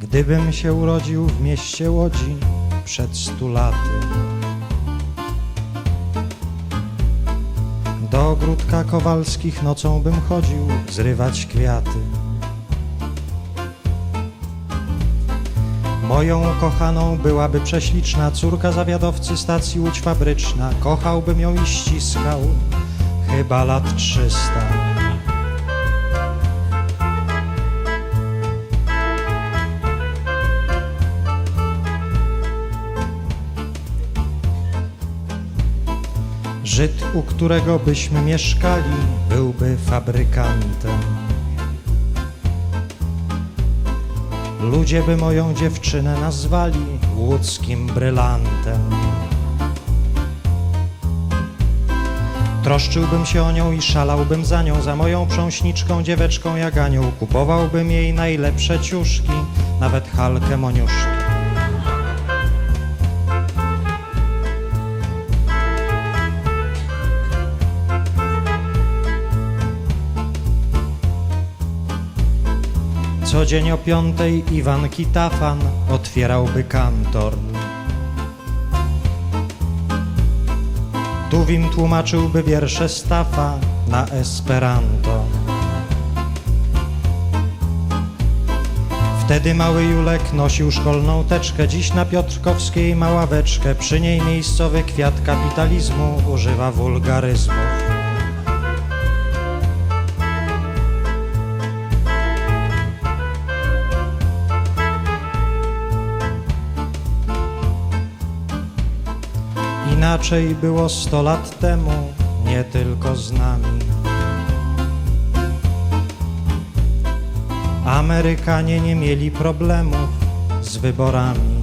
Gdybym się urodził w mieście Łodzi przed stu laty, do ogródka Kowalskich nocą bym chodził zrywać kwiaty. Moją kochaną byłaby prześliczna córka zawiadowcy stacji Łódź Fabryczna. Kochałbym ją i ściskał, chyba lat trzysta. Żyd, u którego byśmy mieszkali, byłby fabrykantem. Ludzie by moją dziewczynę nazwali łódzkim brylantem. Troszczyłbym się o nią i szalałbym za nią, za moją prząśniczką, dzieweczką jak anioł. Kupowałbym jej najlepsze ciuszki, nawet halkę moniuszki. Co dzień o piątej Iwan Kitafan otwierałby kantor. Tuwim tłumaczyłby wiersze Stafa na Esperanto. Wtedy mały Julek nosił szkolną teczkę, dziś na Piotrkowskiej ma ławeczkę, przy niej miejscowy kwiat kapitalizmu używa wulgaryzmów. Inaczej było sto lat temu, nie tylko z nami. Amerykanie nie mieli problemów z wyborami.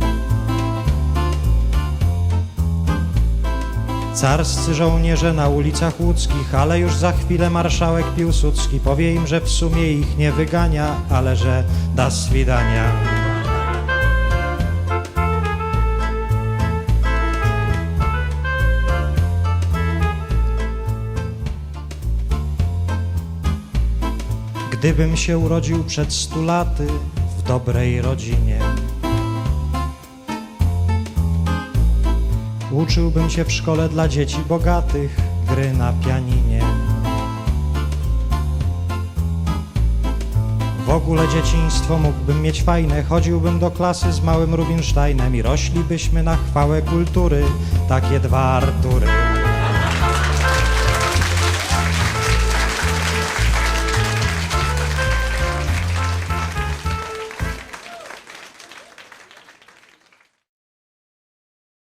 Carscy żołnierze na ulicach łódzkich, ale już za chwilę marszałek Piłsudski powie im, że w sumie ich nie wygania, ale że da swidania. Gdybym się urodził przed stu laty w dobrej rodzinie, uczyłbym się w szkole dla dzieci bogatych gry na pianinie. W ogóle dzieciństwo mógłbym mieć fajne, chodziłbym do klasy z małym Rubinsteinem i roślibyśmy na chwałę kultury, takie dwa Artury.